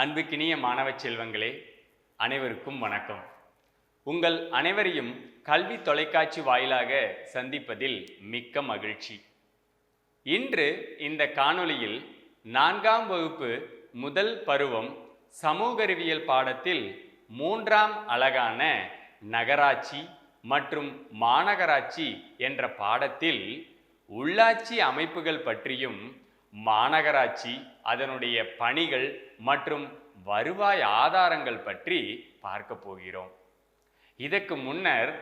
அன்புக்கினிய மாணவ செல்வங்களே அனைவருக்கும் வணக்கம். உங்கள் அனைவரையும் கல்வி தொலைக்காட்சி வாயிலாக சந்திப்பதில் மிக்க மகிழ்ச்சி. இன்று இந்த காணொளியில் நான்காம் வகுப்பு முதல் பருவம் சமூக அறிவியல் பாடத்தில் மூன்றாம் அழகான நகராட்சி மற்றும் மாநகராட்சி என்ற பாடத்தில் உள்ளாட்சி அமைப்புகள் பற்றியும் மாநகராட்சி அதனுடைய பணிகள் மற்றும் வருவாய் ஆதாரங்கள் பற்றி பார்க்க போகிறோம். இதற்கு முன்னர்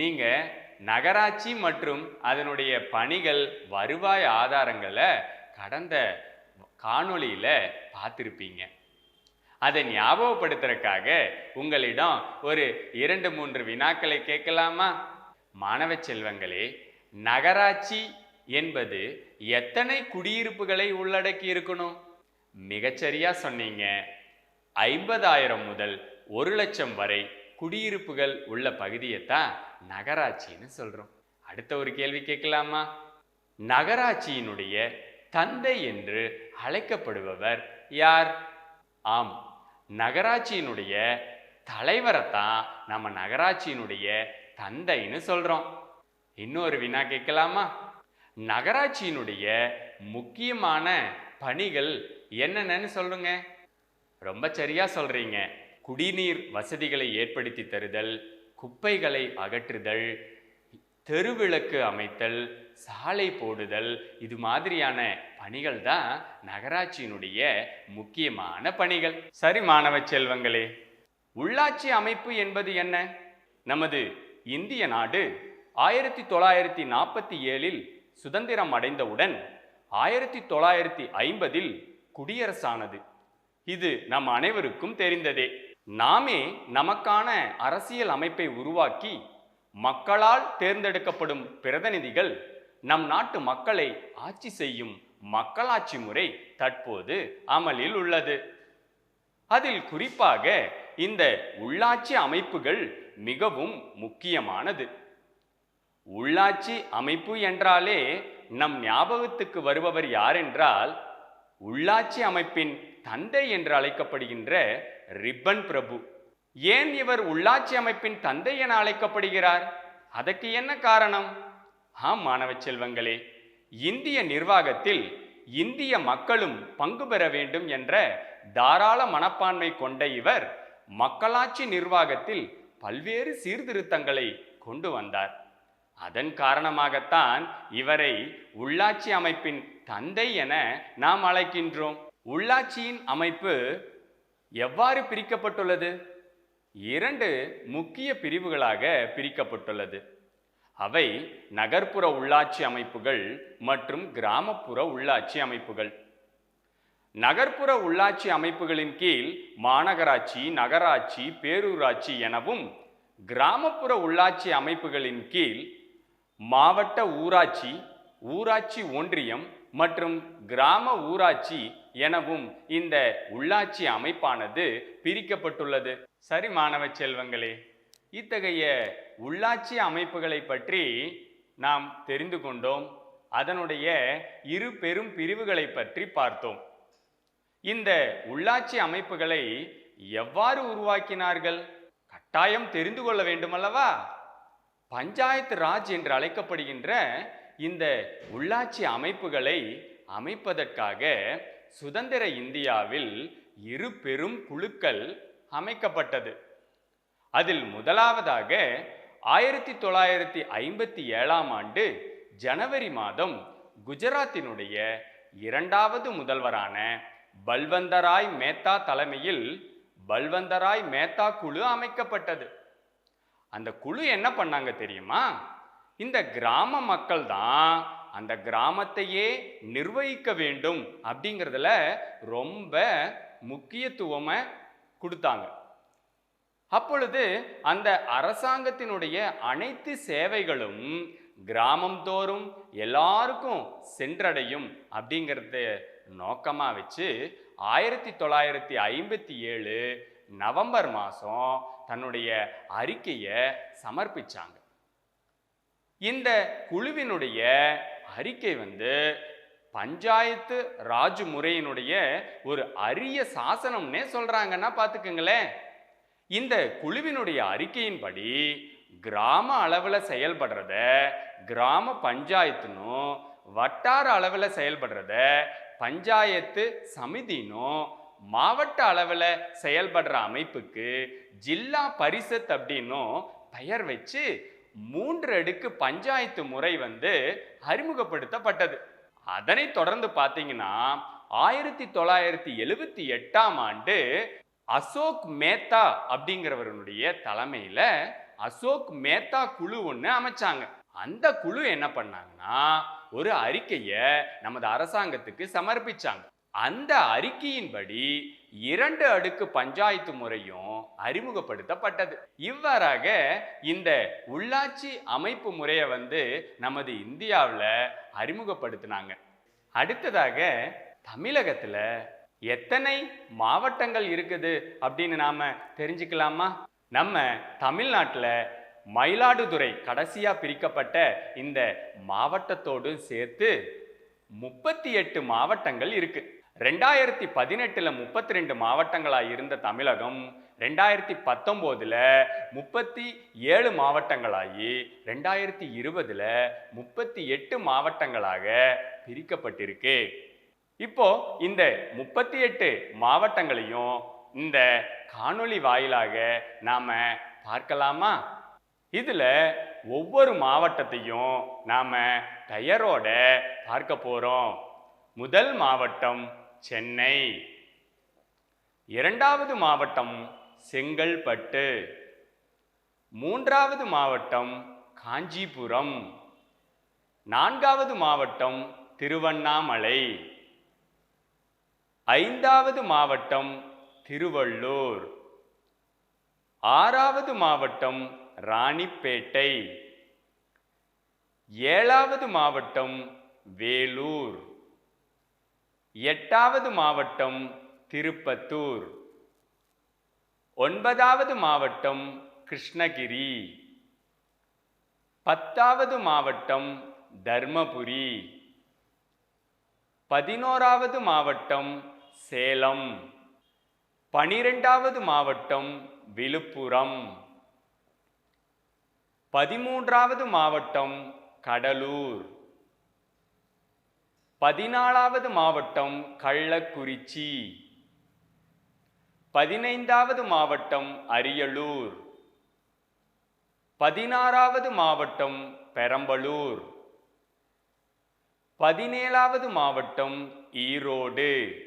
நீங்கள் நகராட்சி மற்றும் அதனுடைய பணிகள் வருவாய் ஆதாரங்களை கடந்த காணொளியில் பார்த்துருப்பீங்க. அதை ஞாபகப்படுத்துறக்காக உங்களிடம் ஒரு இரண்டு மூன்று வினாக்களை கேட்கலாமா? மாணவ செல்வங்களே நகராட்சி என்பது எத்தனை குடியிருப்புகளை உள்ளடக்கி இருக்கணும்? மிகச்சரியா சொன்னீங்க. ஐம்பதாயிரம் முதல் ஒரு லட்சம் வரை குடியிருப்புகள் உள்ள பகுதியை தான் நகராட்சின்னு சொல்கிறோம் அடுத்த ஒரு கேள்வி கேட்கலாமா? நகராட்சியினுடைய தந்தை என்று அழைக்கப்படுபவர் யார்? ஆம் நகராட்சியினுடைய தலைவரைத்தான் நம்ம நகராட்சியினுடைய தந்தைன்னு சொல்றோம். இன்னொரு வினா கேட்கலாமா? நகராட்சியினுடைய முக்கியமான பணிகள் என்னென்னு சொல்லுங்க. ரொம்ப சரியா சொல்றீங்க. குடிநீர் வசதிகளை ஏற்படுத்தி தருதல் குப்பைகளை அகற்றுதல் தெருவிளக்கு அமைத்தல் சாலை போடுதல் இது மாதிரியான பணிகள் தான் நகராட்சியினுடைய முக்கியமான பணிகள். சரி மாணவ செல்வங்களே உள்ளாட்சி அமைப்பு என்பது என்ன? நமது இந்திய நாடு ஆயிரத்தி தொள்ளாயிரத்தி நாற்பத்தி ஏழில் சுதந்திரம் அடைந்தவுடன் ஆயிரத்தி தொள்ளாயிரத்தி ஐம்பதில் குடியரசானது. இது நம் அனைவருக்கும் தெரிந்ததே. நாமே நமக்கான அரசியல் அமைப்பை உருவாக்கி மக்களால் தேர்ந்தெடுக்கப்படும் பிரதிநிதிகள் நம் நாட்டு மக்களை ஆட்சி செய்யும் மக்களாட்சி முறை தற்போது அமலில் உள்ளது. அதில் குறிப்பாக இந்த உள்ளாட்சி அமைப்புகள் மிகவும் முக்கியமானது. உள்ளாட்சி அமைப்பு என்றாலே நம் ஞாபகத்துக்கு வருபவர் யார் என்றால் உள்ளாட்சி அமைப்பின் தந்தை என்று அழைக்கப்படுகின்ற ரிப்பன் பிரபு. ஏன் இவர் உள்ளாட்சி அமைப்பின் தந்தை என அழைக்கப்படுகிறார்? அதற்கு என்ன காரணம்? ஆம் மாணவ செல்வங்களே இந்திய நிர்வாகத்தில் இந்திய மக்களும் பங்கு பெற வேண்டும் என்ற தாராள மனப்பான்மை கொண்ட இவர் மக்களாட்சி நிர்வாகத்தில் பல்வேறு சீர்திருத்தங்களை கொண்டு வந்தார். அதன் காரணமாகத்தான் இவரை உள்ளாட்சி அமைப்பின் தந்தை என நாம் அழைக்கின்றோம். உள்ளாட்சியின் அமைப்பு எவ்வாறு பிரிக்கப்பட்டுள்ளது? இரண்டு முக்கிய பிரிவுகளாக பிரிக்கப்பட்டுள்ளது. அவை நகர்ப்புற உள்ளாட்சி அமைப்புகள் மற்றும் கிராமப்புற உள்ளாட்சி அமைப்புகள். நகர்ப்புற உள்ளாட்சி அமைப்புகளின் கீழ் மாநகராட்சி நகராட்சி பேரூராட்சி எனவும் கிராமப்புற உள்ளாட்சி அமைப்புகளின் கீழ் மாவட்ட ஊராட்சி ஊராட்சி ஒன்றியம் மற்றும் கிராம ஊராட்சி எனவும் இந்த உள்ளாட்சி அமைப்பானது பிரிக்கப்பட்டுள்ளது. சரி மாணவ செல்வங்களே இத்தகைய உள்ளாட்சி அமைப்புகளை பற்றி நாம் தெரிந்து கொண்டோம். அதனுடைய இரு பெரும் பிரிவுகளை பற்றி பார்த்தோம். இந்த உள்ளாட்சி அமைப்புகளை எவ்வாறு உருவாக்கினார்கள்? கட்டாயம் தெரிந்து கொள்ள வேண்டுமல்லவா? பஞ்சாயத்து ராஜ் என்று அழைக்கப்படுகின்ற இந்த உள்ளாட்சி அமைப்புகளை அமைப்பதற்காக சுதந்திர இந்தியாவில் இரு பெரும் குழுக்கள் அமைக்கப்பட்டது. அதில் முதலாவதாக ஆயிரத்தி தொள்ளாயிரத்தி ஐம்பத்தி ஏழாம் ஆண்டு ஜனவரி மாதம் குஜராத்தினுடைய இரண்டாவது முதல்வரான பல்வந்தராய் மேத்தா தலைமையில் பல்வந்தராய் மேத்தா குழு அமைக்கப்பட்டது. அந்த குழு என்ன பண்ணாங்க தெரியுமா? இந்த கிராம மக்கள் தான் அந்த கிராமத்தையே நிர்வகிக்க வேண்டும் அப்படிங்கிறதுல ரொம்ப முக்கியத்துவமை கொடுத்தாங்க. அப்பொழுது அந்த அரசாங்கத்தினுடைய அனைத்து சேவைகளும் கிராமம் தோறும் எல்லாருக்கும் சென்றடையும் அப்படிங்கிறத நோக்கமாக வச்சு ஆயிரத்தி தொள்ளாயிரத்தி ஐம்பத்தி ஏழு நவம்பர் மாதம் தன்னுடைய அறிக்கையை சமர்ப்பிச்சாங்க. இந்த குழுவினுடைய அறிக்கை வந்து பஞ்சாயத்து ராஜ் முறையினுடைய ஒரு அரிய சாசனம்னே சொல்றாங்கன்னா பார்த்துக்குங்களேன் இந்த குழுவினுடைய அறிக்கையின்படி கிராம அளவில் செயல்படுறத கிராம பஞ்சாயத்துனும் வட்டார அளவில் செயல்படுறத பஞ்சாயத்து சமிதினும் மாவட்ட அளவில் செயல்படுற அமைப்புக்கு ஜில்லா பரிஷத் அப்படின்னும் பெயர் வச்சு மூன்று அடுக்கு பஞ்சாயத்து முறை வந்து அறிமுகப்படுத்தப்பட்டது. அதனை தொடர்ந்து பார்த்தீங்கன்னா ஆயிரத்தி தொள்ளாயிரத்தி எழுபத்தி எட்டாம் ஆண்டு அசோக் மேத்தா அப்படிங்கிறவருடைய தலைமையில் அசோக் மேத்தா குழு ஒன்று அமைச்சாங்க. அந்த குழு என்ன பண்ணாங்கன்னா ஒரு அறிக்கையை நமது அரசாங்கத்துக்கு சமர்ப்பிச்சாங்க. அந்த அறிக்கையின்படி இரண்டு அடுக்கு பஞ்சாயத்து முறையும் அறிமுகப்படுத்தப்பட்டது. இவ்வாறாக இந்த உள்ளாட்சி அமைப்பு முறையை வந்து நமது இந்தியாவில் அறிமுகப்படுத்தினாங்க. அடுத்ததாக தமிழகத்தில் எத்தனை மாவட்டங்கள் இருக்குது அப்படின்னு நாம் தெரிஞ்சுக்கலாமா? நம்ம தமிழ்நாட்டில் மயிலாடுதுறை கடைசியாக பிரிக்கப்பட்ட இந்த மாவட்டத்தோடும் சேர்த்து முப்பத்தி எட்டு மாவட்டங்கள் இருக்குது ரெண்டாயிரத்தி பதினெட்டில் முப்பத்தி ரெண்டு மாவட்டங்களாக இருந்த தமிழகம் ரெண்டாயிரத்தி பத்தொம்போதில் முப்பத்தி ஏழு மாவட்டங்களாகி ரெண்டாயிரத்தி இருபதில் முப்பத்தி எட்டு மாவட்டங்களாக பிரிக்கப்பட்டிருக்கு. இப்போ இந்த முப்பத்தி எட்டு மாவட்டங்களையும் இந்த காணொளி வாயிலாக நாம் பார்க்கலாமா? இதில் ஒவ்வொரு மாவட்டத்தையும் நாம் பெயரோட பார்க்க போகிறோம் முதல் மாவட்டம் சென்னை. இரண்டாவது மாவட்டம் செங்கல்பட்டு. மூன்றாவது மாவட்டம் காஞ்சிபுரம். நான்காவது மாவட்டம் திருவண்ணாமலை. ஐந்தாவது மாவட்டம் திருவள்ளூர். ஆறாவது மாவட்டம் ராணிப்பேட்டை. ஏழாவது மாவட்டம் வேலூர். எட்டாவது மாவட்டம் திருப்பத்தூர். ஒன்பதாவது மாவட்டம் கிருஷ்ணகிரி. பத்தாவது மாவட்டம் தர்மபுரி. பதினோராவது மாவட்டம் சேலம். பனிரெண்டாவது மாவட்டம் விழுப்புரம். பதிமூன்றாவது மாவட்டம் கடலூர். பதினாலாவது மாவட்டம் கள்ளக்குறிச்சி. பதினைந்தாவது மாவட்டம் அரியலூர். பதினாறாவது மாவட்டம் பெரம்பலூர். பதினேழாவது மாவட்டம் ஈரோடு.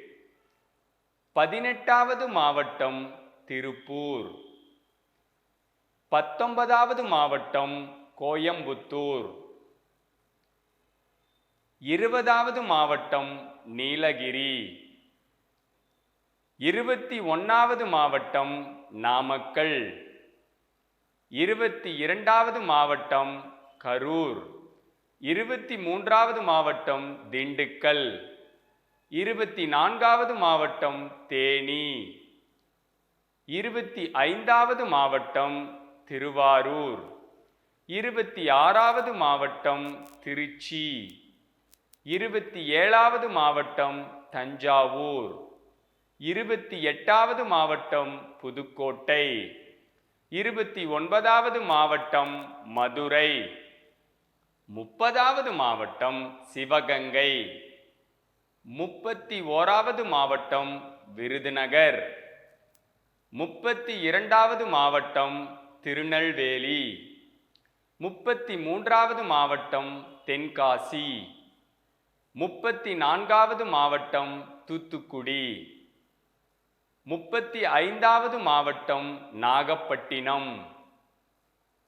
பதினெட்டாவது மாவட்டம் திருப்பூர். பத்தொன்பதாவது மாவட்டம் கோயம்புத்தூர். இருபதாவது மாவட்டம் நீலகிரி. இருபத்தி ஒன்றாவது மாவட்டம் நாமக்கல். இருபத்தி இரண்டாவது மாவட்டம் கரூர். இருபத்தி மூன்றாவது மாவட்டம் திண்டுக்கல். இருபத்தி நான்காவது மாவட்டம் தேனி. இருபத்தி ஐந்தாவது மாவட்டம் திருவாரூர். இருபத்தி ஆறாவது மாவட்டம் திருச்சி. இருபத்தி ஏழாவது மாவட்டம் தஞ்சாவூர். இருபத்தி எட்டாவது மாவட்டம் புதுக்கோட்டை. இருபத்தி ஒன்பதாவது மாவட்டம் மதுரை. முப்பதாவது மாவட்டம் சிவகங்கை. முப்பத்தி ஓராவது மாவட்டம் விருதுநகர். முப்பத்தி இரண்டாவது மாவட்டம் திருநெல்வேலி. முப்பத்தி மூன்றாவது மாவட்டம் தென்காசி. முப்பத்தி நான்காவது மாவட்டம் தூத்துக்குடி. முப்பத்தி ஐந்தாவது மாவட்டம் நாகப்பட்டினம்.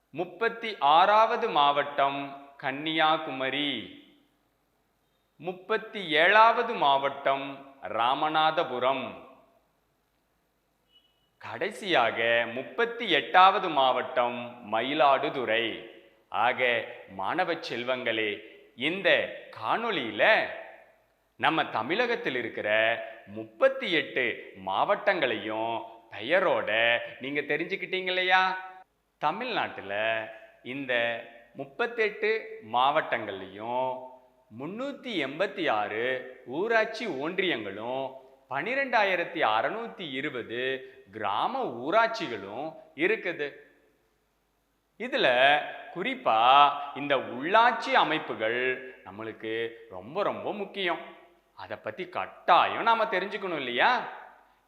முப்பத்தி ஆறாவது மாவட்டம் கன்னியாகுமரி. முப்பத்தி ஏழாவது மாவட்டம் ராமநாதபுரம். கடைசியாக முப்பத்தி எட்டாவது மாவட்டம் மயிலாடுதுறை. ஆக மாணவ செல்வங்களே இந்த காணொளியில நம்ம தமிழகத்தில் இருக்கிற முப்பத்தி எட்டு மாவட்டங்களையும் பெயரோட நீங்கள் தெரிஞ்சுக்கிட்டீங்க இல்லையா? தமிழ்நாட்டில் இந்த முப்பத்தெட்டு மாவட்டங்கள்லையும் முன்னூற்றி எண்பத்தி ஆறு ஊராட்சி ஒன்றியங்களும் பன்னிரெண்டாயிரத்தி அறநூற்றி இருபது கிராம ஊராட்சிகளும் இருக்குது. இதில் குறிப்பாக இந்த உள்ளாட்சி அமைப்புகள் நம்மளுக்கு ரொம்ப ரொம்ப முக்கியம். அதை பற்றி கட்டாயம் நாம் தெரிஞ்சுக்கணும் இல்லையா?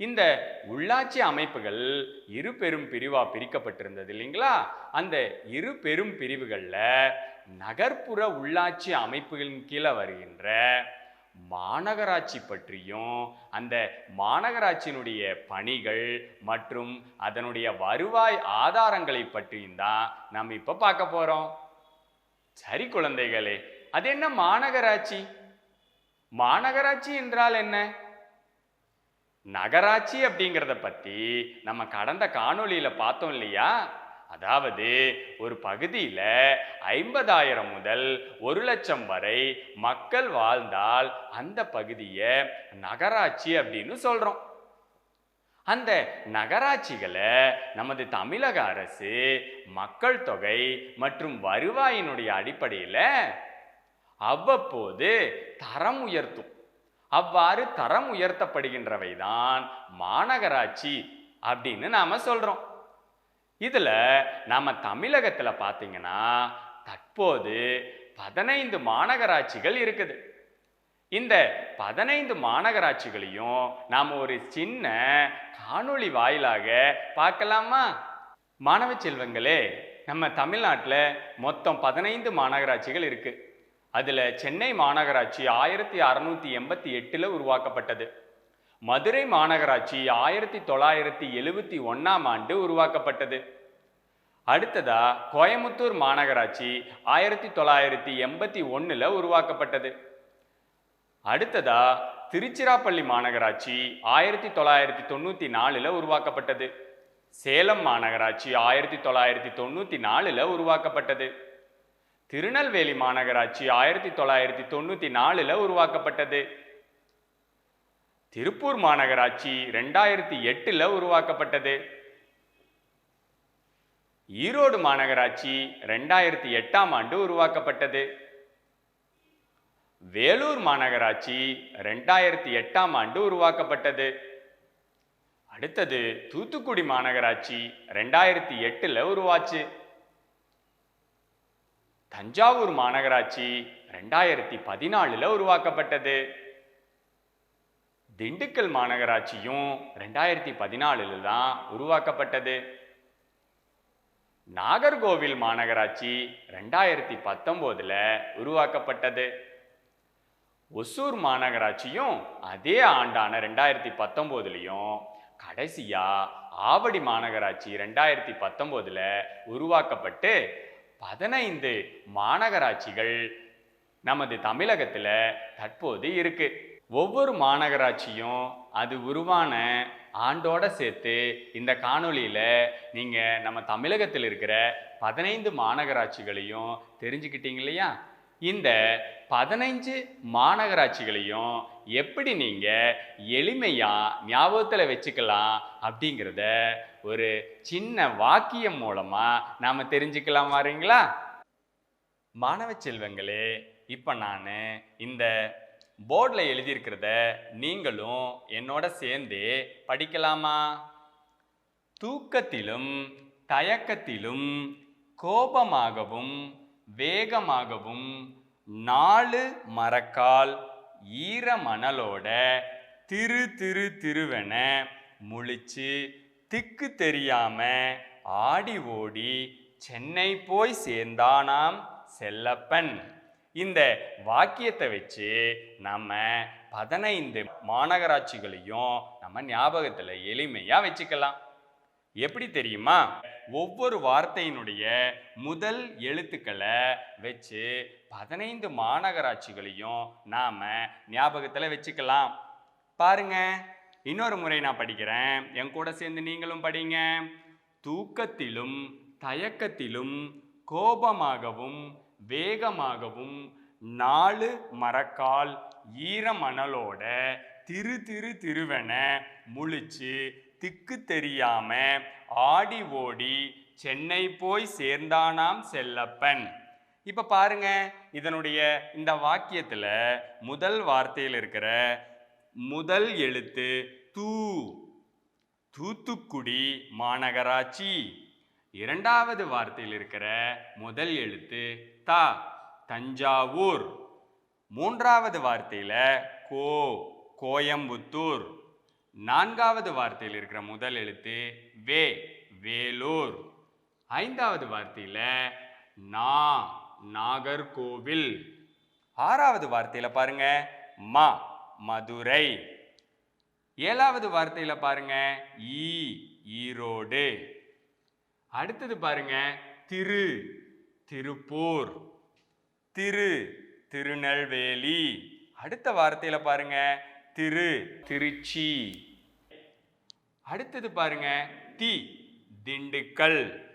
இந்த உள்ளாட்சி அமைப்புகள் இரு பெரும் பிரிவாக பிரிக்கப்பட்டிருந்தது இல்லைங்களா? அந்த இரு பெரும் பிரிவுகளில் நகர்ப்புற உள்ளாட்சி அமைப்புகளின் கீழே வருகின்ற மாநகராட்சி பற்றியும் அந்த மாநகராட்சியினுடைய பணிகள் மற்றும் அதனுடைய வருவாய் ஆதாரங்களை பற்றியும் தான் நம்ம இப்ப பார்க்க போறோம். சரி குழந்தைகளே அது என்ன மாநகராட்சி? மாநகராட்சி என்றால் என்ன? நகராட்சி அப்படிங்கிறத பத்தி நம்ம கடந்த காணொளியில பார்த்தோம் இல்லையா? அதாவது ஒரு பகுதியில் ஐம்பதாயிரம் முதல் ஒரு லட்சம் வரை மக்கள் வாழ்ந்தால் அந்த பகுதியை நகராட்சி அப்படின்னு சொல்கிறோம் அந்த நகராட்சிகளை நமது தமிழக அரசு மக்கள் தொகை மற்றும் வருவாயினுடைய அடிப்படையில் அவ்வப்போது தரம் உயர்த்தும். அவ்வாறு தரம் உயர்த்தப்படுகின்றவை தான் மாநகராட்சி அப்படின்னு நாம் சொல்கிறோம் இதில் நம்ம தமிழகத்தில் பார்த்தீங்கன்னா தற்போது பதினைந்து மாநகராட்சிகள் இருக்குது. இந்த பதினைந்து மாநகராட்சிகளையும் நாம் ஒரு சின்ன காணொளி வாயிலாக பார்க்கலாமா? மாணவ செல்வங்களே நம்ம தமிழ்நாட்டில் மொத்தம் பதினைந்து மாநகராட்சிகள் இருக்குது அதில் சென்னை மாநகராட்சி ஆயிரத்தி அறநூற்றி எண்பத்தி எட்டில் உருவாக்கப்பட்டது. மதுரை மாநகராட்சி ஆயிரத்தி தொள்ளாயிரத்தி எழுவத்தி ஒன்றாம் ஆண்டு உருவாக்கப்பட்டது. அடுத்ததா கோயமுத்தூர் மாநகராட்சி ஆயிரத்தி தொள்ளாயிரத்தி எண்பத்தி ஒன்றில் உருவாக்கப்பட்டது. அடுத்ததா திருச்சிராப்பள்ளி மாநகராட்சி ஆயிரத்தி தொள்ளாயிரத்தி தொண்ணூற்றி நாலில் உருவாக்கப்பட்டது. சேலம் மாநகராட்சி ஆயிரத்தி தொள்ளாயிரத்தி தொண்ணூற்றி நாலில் உருவாக்கப்பட்டது. திருநெல்வேலி மாநகராட்சி ஆயிரத்தி தொள்ளாயிரத்தி தொண்ணூற்றி நாலில் உருவாக்கப்பட்டது. திருப்பூர் மாநகராட்சி ரெண்டாயிரத்தி எட்டில் உருவாக்கப்பட்டது. ஈரோடு மாநகராட்சி ரெண்டாயிரத்தி எட்டாம் ஆண்டு உருவாக்கப்பட்டது. வேலூர் மாநகராட்சி ரெண்டாயிரத்தி எட்டாம் ஆண்டு உருவாக்கப்பட்டது. அடுத்தது தூத்துக்குடி மாநகராட்சி ரெண்டாயிரத்தி எட்டில் உருவாச்சு. தஞ்சாவூர் மாநகராட்சி ரெண்டாயிரத்தி பதினாலில் உருவாக்கப்பட்டது. திண்டுக்கல் மாநகராட்சியும் ரெண்டாயிரத்தி பதினாலுல தான் உருவாக்கப்பட்டது. நாகர்கோவில் மாநகராட்சி ரெண்டாயிரத்தி பத்தொம்போதில் உருவாக்கப்பட்டது. ஒசூர் மாநகராட்சியும் அதே ஆண்டான ரெண்டாயிரத்தி பத்தொம்போதுலையும் கடைசியாக ஆவடி மாநகராட்சி ரெண்டாயிரத்தி பத்தொம்போதில் உருவாக்கப்பட்டு பதினைந்து மாநகராட்சிகள் நமது தமிழகத்தில் தற்போது இருக்குது ஒவ்வொரு மாநகராட்சியும் அது உருவான ஆண்டோட சேர்த்து இந்த காணொளியில் நீங்கள் நம்ம தமிழகத்தில் இருக்கிற பதினைந்து மாநகராட்சிகளையும் தெரிஞ்சுக்கிட்டீங்க இல்லையா? இந்த பதினைஞ்சு மாநகராட்சிகளையும் எப்படி நீங்கள் எளிமையாக ஞாபகத்தில் வச்சுக்கலாம் அப்படிங்கிறத ஒரு சின்ன வாக்கியம் மூலமாக நாம் தெரிஞ்சுக்கலாம் வரீங்களா? மாணவ செல்வங்களே இப்போ நான் இந்த போர்டில் எழுதியிருக்கிறத நீங்களும் என்னோட சேர்ந்து படிக்கலாமா? தூக்கத்திலும் தயக்கத்திலும் கோபமாகவும் வேகமாகவும் நாலு மரக்கால் ஈர மணலோட திரு திரு திருவென முழிச்சு திக்கு தெரியாம ஆடி ஓடி சென்னை போய் சேர்ந்தானாம் செல்லப்பன். இந்த வாக்கியத்தை வச்சு நம்ம பதினைந்து மாநகராட்சிகளையும் நம்ம ஞாபகத்தில் எளிமையாக வச்சுக்கலாம். எப்படி தெரியுமா? ஒவ்வொரு வார்த்தையினுடைய முதல் எழுத்துக்களை வச்சு பதினைந்து மாநகராட்சிகளையும் நாம் ஞாபகத்தில் வச்சுக்கலாம். பாருங்க இன்னொரு முறை நான் படிக்கிறேன். என் கூட சேர்ந்து நீங்களும் படிங்க. தூக்கத்திலும் தயக்கத்திலும் கோபமாகவும் வேகமாகவும் நாலு மரக்கால் ஈரமணலோட திரு திரு திருவென முழிச்சு திக்கு தெரியாம ஆடி ஓடி சென்னை போய் சேர்ந்தானாம் செல்லப்பன். இப்போ பாருங்க இதனுடைய இந்த வாக்கியத்தில் முதல் வார்த்தையில் இருக்கிற முதல் எழுத்து தூ. தூத்துக்குடி மாநகராட்சி. இரண்டாவது வார்த்தையில் இருக்கிற முதல் எழுத்து த தஞ்சாவூர். மூன்றாவது வார்த்தையில் கோ கோயம்புத்தூர். நான்காவது வார்த்தையில் இருக்கிற முதல் எழுத்து வே வேலூர். ஐந்தாவது வார்த்தையில் நா நாகர்கோவில். ஆறாவது வார்த்தையில் பாருங்க ம மதுரை. ஏழாவது வார்த்தையில் பாருங்க ஈ ஈரோடு. அடுத்தது பாருங்க திரு திருப்பூர். திரு திருநெல்வேலி. அடுத்த வார்த்தையில பாருங்க திரு திருச்சி. அடுத்தது பாருங்க தி திண்டுக்கல்.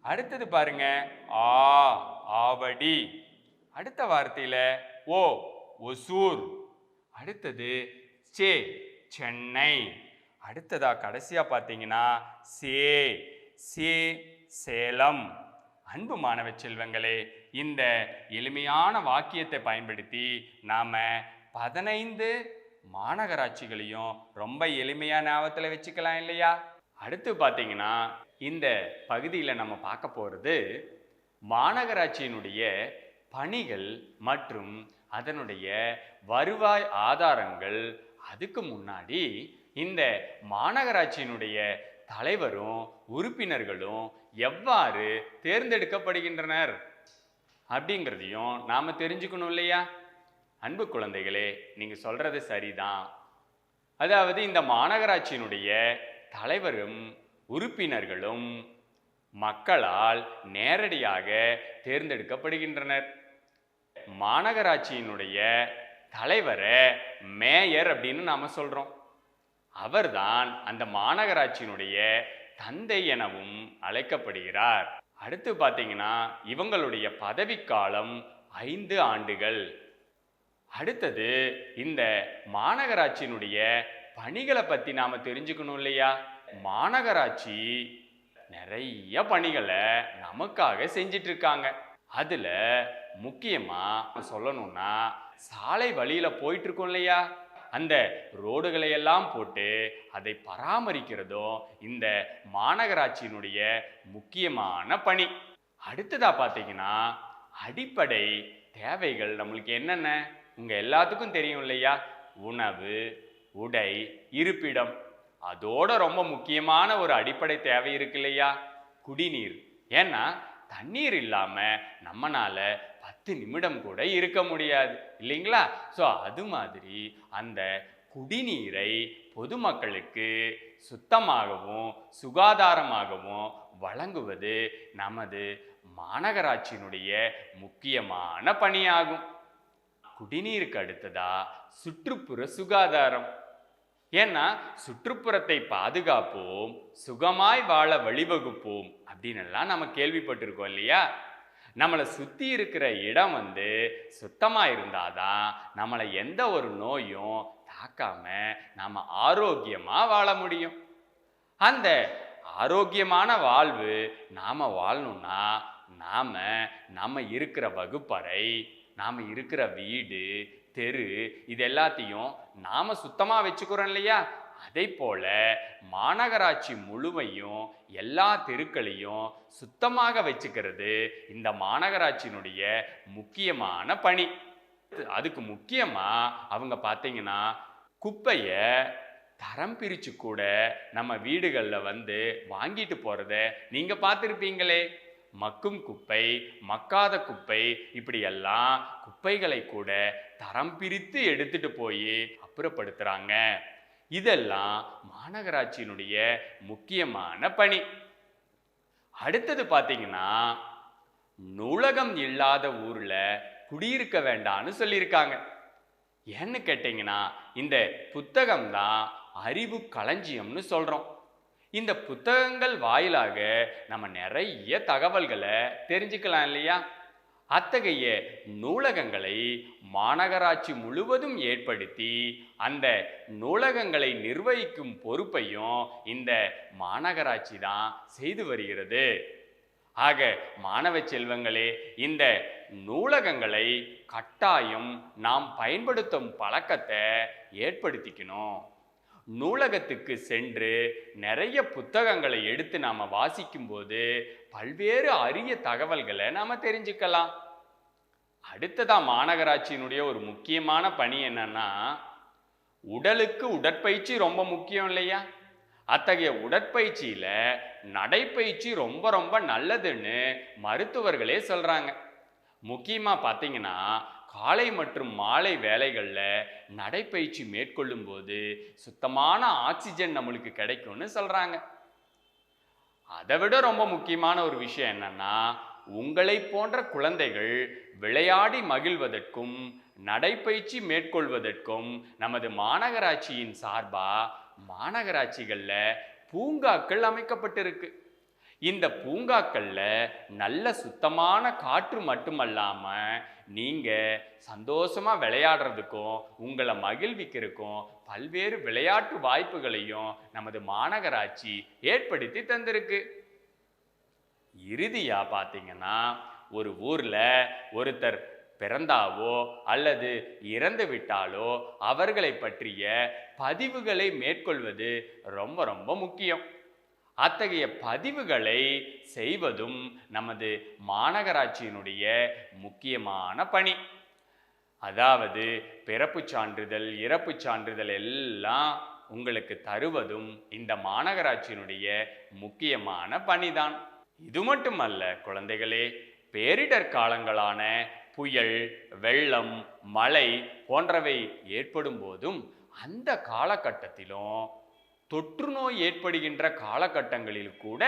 அடுத்தது பாருங்க ஆ ஆவடி. அடுத்த வார்த்தையில ஓ ஒசூர். அடுத்தது சே சென்னை. அடுத்ததா கடைசியா பார்த்தீங்கன்னா சே. சே சேலம். அன்பு மாணவ செல்வங்களே இந்த எளிமையான வாக்கியத்தை பயன்படுத்தி நாம் பதினைந்து மாநகராட்சிகளையும் ரொம்ப எளிமையான ஞாபகத்தில் வச்சுக்கலாம் இல்லையா? அடுத்து பார்த்தீங்கன்னா இந்த பகுதியில் நம்ம பார்க்க போகிறது மாநகராட்சியினுடைய பணிகள் மற்றும் அதனுடைய வருவாய் ஆதாரங்கள். அதுக்கு முன்னாடி இந்த மாநகராட்சியினுடைய தலைவரும் உறுப்பினர்களும் எவ்வாறு தேர்ந்தெடுக்கப்படுகின்றனர் அப்படிங்கிறதையும் நாம் தெரிஞ்சுக்கணும் இல்லையா? அன்பு குழந்தைகளே நீங்கள் சொல்கிறது சரிதான். அதாவது இந்த மாநகராட்சியினுடைய தலைவரும் உறுப்பினர்களும் மக்களால் நேரடியாக தேர்ந்தெடுக்கப்படுகின்றனர். மாநகராட்சியினுடைய தலைவரை மேயர் அப்படின்னு நாம் சொல்கிறோம் அவர்தான் அந்த மாநகராட்சியினுடைய தந்தை எனவும் அழைக்கப்படுகிறார். அடுத்து பார்த்தீங்கன்னா இவங்களுடைய பதவிக்காலம் ஐந்து ஆண்டுகள். அடுத்தது இந்த மாநகராட்சியினுடைய பணிகளை பற்றி நாம் தெரிஞ்சுக்கணும் இல்லையா? மாநகராட்சி நிறைய பணிகளை நமக்காக செஞ்சிட்டு இருக்காங்க முக்கியமாக முக்கியமா சொல்லணும்னா சாலை வழியில் போயிட்டு இருக்கோம் இல்லையா? அந்த ரோடுகளை எல்லாம் போட்டு அதை பராமரிக்கிறதும் இந்த மாநகராட்சியினுடைய முக்கியமான பணி. அடுத்ததாக பார்த்தீங்கன்னா அடிப்படை தேவைகள் நம்மளுக்கு என்னென்ன? உங்கள் எல்லாத்துக்கும் தெரியும் இல்லையா? உணவு உடை இருப்பிடம். அதோட ரொம்ப முக்கியமான ஒரு அடிப்படை தேவை இருக்கு இல்லையா? குடிநீர். ஏன்னா தண்ணீர் இல்லாமல் நம்மளால பத்து நிமிடம் கூட இருக்க முடியாது. இல்லைங்களா? ஸோ அது மாதிரி அந்த குடிநீரை பொதுமக்களுக்கு சுத்தமாகவும் சுகாதாரமாகவும் வழங்குவது நமது மாநகராட்சியினுடைய முக்கியமான பணியாகும். குடிநீருக்கு அடுத்ததா சுற்றுப்புற சுகாதாரம். ஏன்னா சுற்றுப்புறத்தை பாதுகாப்போம் சுகமாய் வாழ வழிவகுப்போம் அப்படின்னு எல்லாம் நம்ம கேள்விப்பட்டிருக்கோம் இல்லையா? நம்மளை சுற்றி இருக்கிற இடம் வந்து சுத்தமாக இருந்தால் தான் நம்மளை எந்த ஒரு நோயும் தாக்காம நாம் ஆரோக்கியமாக வாழ முடியும். அந்த ஆரோக்கியமான வாழ்வு நாம் வாழணும்னா நாம் நம்ம இருக்கிற வகுப்பறை நாம் இருக்கிற வீடு தெரு இது எல்லாத்தையும் நாம் சுத்தமாக வச்சுக்கிறோம் இல்லையா? அதே போல மாநகராட்சி முழுமையும் எல்லா தெருக்களையும் சுத்தமாக வச்சுக்கிறது இந்த மாநகராட்சியினுடைய முக்கியமான பணி. அதுக்கு முக்கியமாக அவங்க பார்த்தீங்கன்னா குப்பையை தரம் பிரித்து கூட நம்ம வீடுகளில் வந்து வாங்கிட்டு போகிறத நீங்கள் பார்த்துருப்பீங்களே. மக்கும் குப்பை மக்காத குப்பை இப்படியெல்லாம் குப்பைகளை கூட தரம் பிரித்து எடுத்துட்டு போய் அப்புறப்படுத்துகிறாங்க இதெல்லாம் மாநகராட்சியினுடைய முக்கியமான பணி. அடுத்தது பார்த்தீங்கன்னா நூலகம் இல்லாத ஊரில் குடியிருக்க வேண்டாம்னு சொல்லியிருக்காங்க. ஏன்னு கேட்டிங்கன்னா இந்த புத்தகம் தான் அறிவு களஞ்சியம்னு சொல்கிறோம் இந்த புத்தகங்கள் வாயிலாக நம்ம நிறைய தகவல்களை தெரிஞ்சுக்கலாம் இல்லையா? அத்தகைய நூலகங்களை மாநகராட்சி முழுவதும் ஏற்படுத்தி அந்த நூலகங்களை நிர்வகிக்கும் பொறுப்பையும் இந்த மாநகராட்சி தான் செய்து வருகிறது. ஆக மாணவ செல்வங்களே இந்த நூலகங்களை கட்டாயம் நாம் பயன்படுத்தும் பழக்கத்தை ஏற்படுத்திக்கணும். நூலகத்துக்கு சென்று நிறைய புத்தகங்களை எடுத்து நாம் வாசிக்கும்போது பல்வேறு அரிய தகவல்களை நாம் தெரிஞ்சுக்கலாம். அடுத்ததா மாநகராட்சியினுடைய ஒரு முக்கியமான பணி என்னன்னா உடலுக்கு உடற்பயிற்சி ரொம்ப முக்கியம் இல்லையா? அத்தகைய உடற்பயிற்சியில நடைப்பயிற்சி ரொம்ப ரொம்ப நல்லதுன்னு மருத்துவர்களே சொல்றாங்க. முக்கியமாக பார்த்தீங்கன்னா காலை மற்றும் மாலை வேலைகளில் நடைப்பயிற்சி மேற்கொள்ளும் போது சுத்தமான ஆக்சிஜன் நம்மளுக்கு கிடைக்கும்னு சொல்றாங்க. அதை விட ரொம்ப முக்கியமான ஒரு விஷயம் என்னன்னா உங்களை போன்ற குழந்தைகள் விளையாடி மகிழ்வதற்கும் நடைப்பயிற்சி மேற்கொள்வதற்கும் நமது மாநகராட்சியின் சார்பா மாநகராட்சிகளில் பூங்காக்கள் அமைக்கப்பட்டிருக்கு. இந்த பூங்காக்களில் நல்ல சுத்தமான காற்று மட்டுமல்லாமல் நீங்கள் சந்தோஷமா விளையாடுறதுக்கும் உங்களை மகிழ்விக்கிறதுக்கும் பல்வேறு விளையாட்டு வாய்ப்புகளையும் நமது மாநகராட்சி ஏற்படுத்தி தந்திருக்கு. இறுதியாக பார்த்தீங்கன்னா ஒரு ஊரில் ஒருத்தர் பிறந்தாவோ அல்லது இறந்து விட்டாலோ அவர்களை பற்றிய பதிவுகளை மேற்கொள்வது ரொம்ப ரொம்ப முக்கியம். அத்தகைய பதிவுகளை செய்வதும் நமது மாநகராட்சியினுடைய முக்கியமான பணி. அதாவது பிறப்புச் சான்றிதழ் இறப்புச் சான்றிதழ் எல்லாம் உங்களுக்கு தருவதும் இந்த மாநகராட்சியினுடைய முக்கியமான பணிதான். இது மட்டுமல்ல குழந்தைகளே பேரிடர் காலங்களான புயல் வெள்ளம் மழை போன்றவை ஏற்படும் போதும் அந்த காலகட்டத்திலும் தொற்று நோய் ஏற்படுகின்ற காலகட்டங்களில் கூட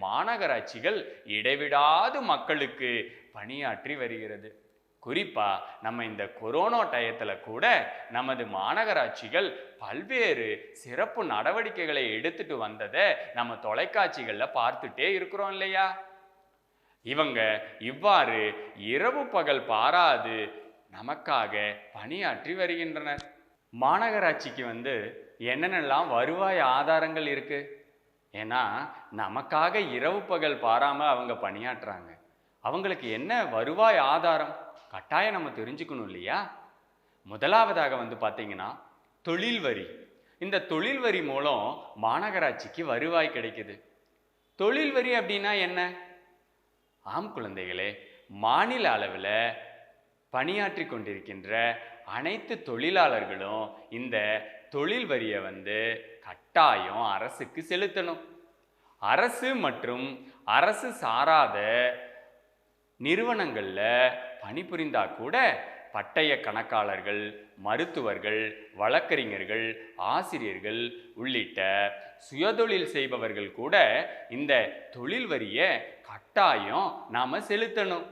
மாநகராட்சிகள் இடைவிடாது மக்களுக்கு பணியாற்றி வருகிறது. குறிப்பாக நம்ம இந்த கொரோனா டயத்தில் கூட நமது மாநகராட்சிகள் பல்வேறு சிறப்பு நடவடிக்கைகளை எடுத்துட்டு வந்ததை நம்ம தொலைக்காட்சிகளில் பார்த்துட்டே இருக்கிறோம் இல்லையா? இவங்க இவ்வாறு இரவு பகல் பாராது நமக்காக பணியாற்றி வருகின்றனர். மாநகராட்சிக்கு வந்து என்னென்னலாம் வருவாய் ஆதாரங்கள் இருக்கு? ஏன்னா நமக்காக இரவு பகல் பாராம அவங்க பணியாற்றுறாங்க அவங்களுக்கு என்ன வருவாய் ஆதாரம்? கட்டாயம் நம்ம தெரிஞ்சுக்கணும் இல்லையா? முதலாவதாக வந்து பார்த்தீங்கன்னா தொழில் வரி. இந்த தொழில் வரி மூலம் மாநகராட்சிக்கு வருவாய் கிடைக்குது. தொழில் வரி அப்படின்னா என்ன? ஆம் குழந்தைகளே மாநில அளவில் பணியாற்றி கொண்டிருக்கின்ற அனைத்து தொழிலாளர்களும் இந்த தொழில் வரியை வந்து கட்டாயம் அரசுக்கு செலுத்தணும். அரசு மற்றும் அரசு சாராத நிறுவனங்களில் பணிபுரிந்தா கூட பட்டய கணக்காளர்கள் மருத்துவர்கள் வழக்கறிஞர்கள் ஆசிரியர்கள் உள்ளிட்ட சுயதொழில் செய்பவர்கள் கூட இந்த தொழில் வரியை கட்டாயம் நாம் செலுத்தணும்.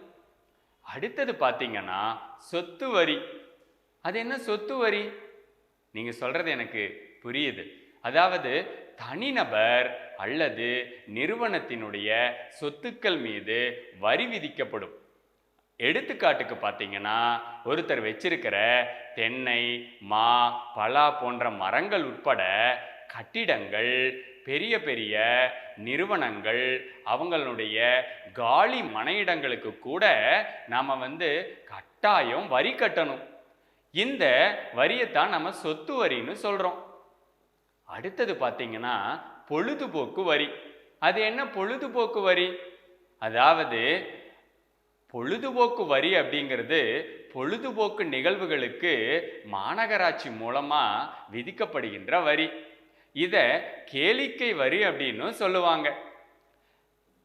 அடுத்தது பார்த்தீங்கன்னா சொத்து வரி. அது என்ன சொத்து வரி? நீங்கள் சொல்கிறது எனக்கு புரியுது. அதாவது தனிநபர் அல்லது நிறுவனத்தினுடைய சொத்துக்கள் மீது வரி விதிக்கப்படும். எடுத்துக்காட்டுக்கு பார்த்தீங்கன்னா ஒருத்தர் வச்சிருக்கிற தென்னை மா பலா போன்ற மரங்கள் உட்பட கட்டிடங்கள் பெரிய பெரிய நிறுவனங்கள் அவங்களுடைய காலி மனையிடங்களுக்கு கூட நாம் வந்து கட்டாயம் வரி கட்டணும். இந்த வரியைத்தான் நம்ம சொத்து வரின்னு சொல்கிறோம் அடுத்தது பார்த்தீங்கன்னா பொழுதுபோக்கு வரி. அது என்ன பொழுதுபோக்கு வரி? அதாவது பொழுதுபோக்கு வரி அப்படிங்கிறது பொழுதுபோக்கு நிகழ்வுகளுக்கு மாநகராட்சி மூலமாக விதிக்கப்படுகின்ற வரி. இதை கேளிக்கை வரி அப்படின்னு சொல்லுவாங்க.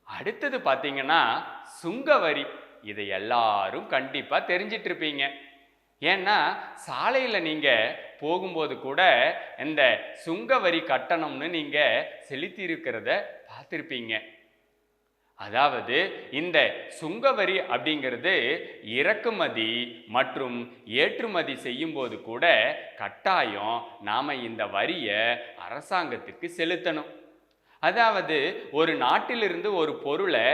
அடுத்தது பார்த்தீங்கன்னா சுங்க வரி. இதை எல்லாரும் கண்டிப்பாக தெரிஞ்சிட்ருப்பீங்க இருப்பீங்க ஏன்னா சாலையில் நீங்கள் போகும்போது கூட இந்த சுங்க வரி கட்டணம்னு நீங்கள் செலுத்தி இருக்கிறத பார்த்துருப்பீங்க. அதாவது இந்த சுங்க வரி அப்படிங்கிறது இறக்குமதி மற்றும் ஏற்றுமதி செய்யும்போது கூட கட்டாயம் நாம் இந்த வரியை அரசாங்கத்துக்கு செலுத்தணும். அதாவது ஒரு நாட்டிலிருந்து ஒரு பொருளை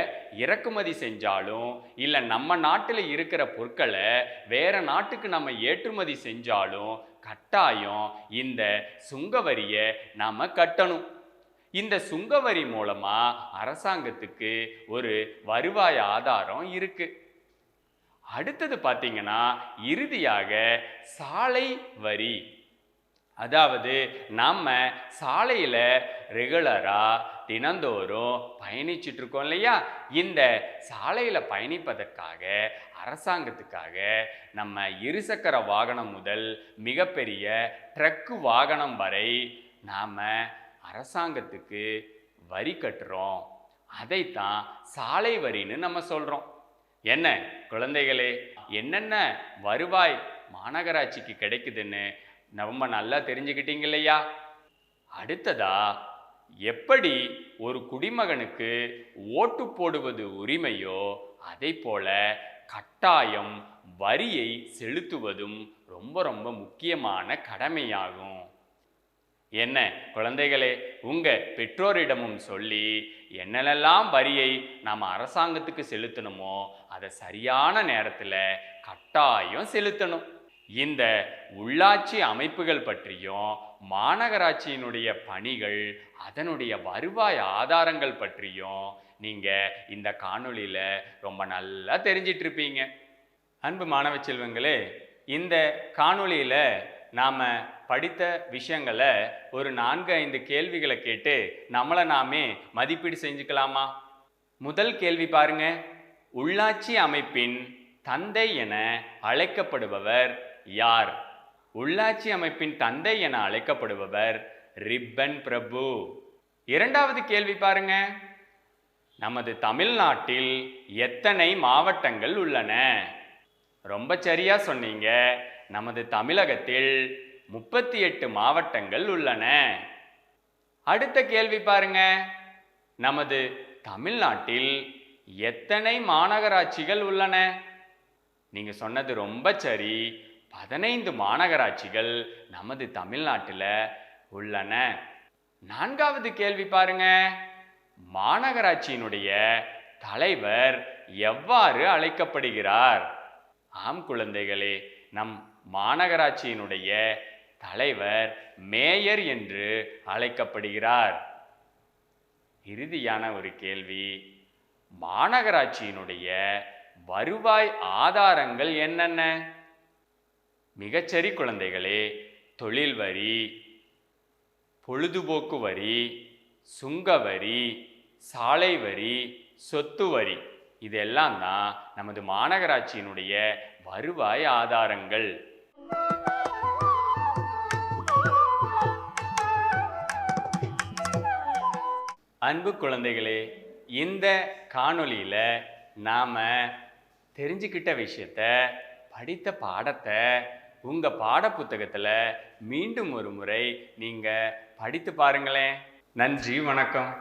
இறக்குமதி செஞ்சாலும் இல்லை நம்ம நாட்டில் இருக்கிற பொருட்களை வேற நாட்டுக்கு நம்ம ஏற்றுமதி செஞ்சாலும் கட்டாயம் இந்த சுங்க வரியை நாம் கட்டணும். இந்த சுங்கவரி மூலமாக அரசாங்கத்துக்கு ஒரு வருவாய் ஆதாரம் இருக்குது அடுத்தது பார்த்தீங்கன்னா இறுதியாக சாலை வரி. அதாவது நம்ம சாலையில் ரெகுலராக தினந்தோறும் பயணிச்சுட்டு இருக்கோம் இல்லையா? இந்த சாலையில் பயணிப்பதற்காக அரசாங்கத்துக்காக நம்ம இருசக்கர வாகனம் முதல் மிகப்பெரிய ட்ரக்கு வாகனம் வரை நாம் அரசாங்கத்துக்கு வரி கட்டுறோம். அதைத்தான் சாலை வரின்னு நம்ம சொல்கிறோம் என்ன குழந்தைகளே? என்னென்ன வருவாய் மாநகராட்சிக்கு கிடைக்குதுன்னு ரொம்ப நல்லா தெரிஞ்சுக்கிட்டீங்க இல்லையா அடுத்ததா எப்படி ஒரு குடிமகனுக்கு ஓட்டு போடுவது உரிமையோ அதை போல கட்டாயம் வரியை செலுத்துவதும் ரொம்ப ரொம்ப முக்கியமான கடமையாகும். என்ன குழந்தைகளே உங்கள் பெற்றோரிடமும் சொல்லி என்னென்னலாம் வரியை நாம் அரசாங்கத்துக்கு செலுத்தணுமோ அதை சரியான நேரத்தில் கட்டாயம் செலுத்தணும். இந்த உள்ளாட்சி அமைப்புகள் பற்றியும் மாநகராட்சியினுடைய பணிகள் அதனுடைய வருவாய் ஆதாரங்கள் பற்றியும் நீங்கள் இந்த காணொளியில் ரொம்ப நல்லா தெரிஞ்சிட்ருப்பீங்க. அன்பு மாணவ செல்வங்களே இந்த காணொளியில் நாம் படித்த விஷயங்களை ஒரு நான்கு ஐந்து கேள்விகளை கேட்டு நம்மளை நாமே மதிப்பீடு செஞ்சுக்கலாமா? முதல் கேள்வி பாருங்க. உள்ளாட்சி அமைப்பின் தந்தை என அழைக்கப்படுபவர் யார்? உள்ளாட்சி அமைப்பின் தந்தை என அழைக்கப்படுபவர் ரிப்பன் பிரபு. இரண்டாவது கேள்வி பாருங்க. நமது தமிழ்நாட்டில் எத்தனை மாவட்டங்கள் உள்ளன? ரொம்ப சரியா சொன்னீங்க. நமது தமிழகத்தில் முப்பத்தி எட்டு மாவட்டங்கள் உள்ளன. அடுத்த கேள்வி பாருங்க. நமது தமிழ்நாட்டில் எத்தனை மாநகராட்சிகள் உள்ளன? நீங்க சொன்னது ரொம்ப சரி. பதினைந்து மாநகராட்சிகள் நமது தமிழ்நாட்டில் உள்ளன. நான்காவது கேள்வி பாருங்க. மாநகராட்சியினுடைய தலைவர் எவ்வாறு அழைக்கப்படுகிறார்? ஆம் குழந்தைகளே நம் மாநகராட்சியினுடைய தலைவர் மேயர் என்று அழைக்கப்படுகிறார். இறுதியான ஒரு கேள்வி. மாநகராட்சியினுடைய வருவாய் ஆதாரங்கள் என்னென்ன? மிகச்சரி குழந்தைகளே தொழில் வரி பொழுதுபோக்கு வரி சுங்க வரி சாலை வரி சொத்து வரி இதெல்லாம் தான் நமது மாநகராட்சியினுடைய வருவாய் ஆதாரங்கள். அன்பு குழந்தைகளே இந்த காணொளியில் நாம் தெரிஞ்சுக்கிட்ட விஷயத்த படித்த பாடத்தை உங்கள் பாடப்புத்தகத்தில் மீண்டும் ஒரு முறை நீங்கள் படித்து பாருங்களேன். நன்றி வணக்கம்.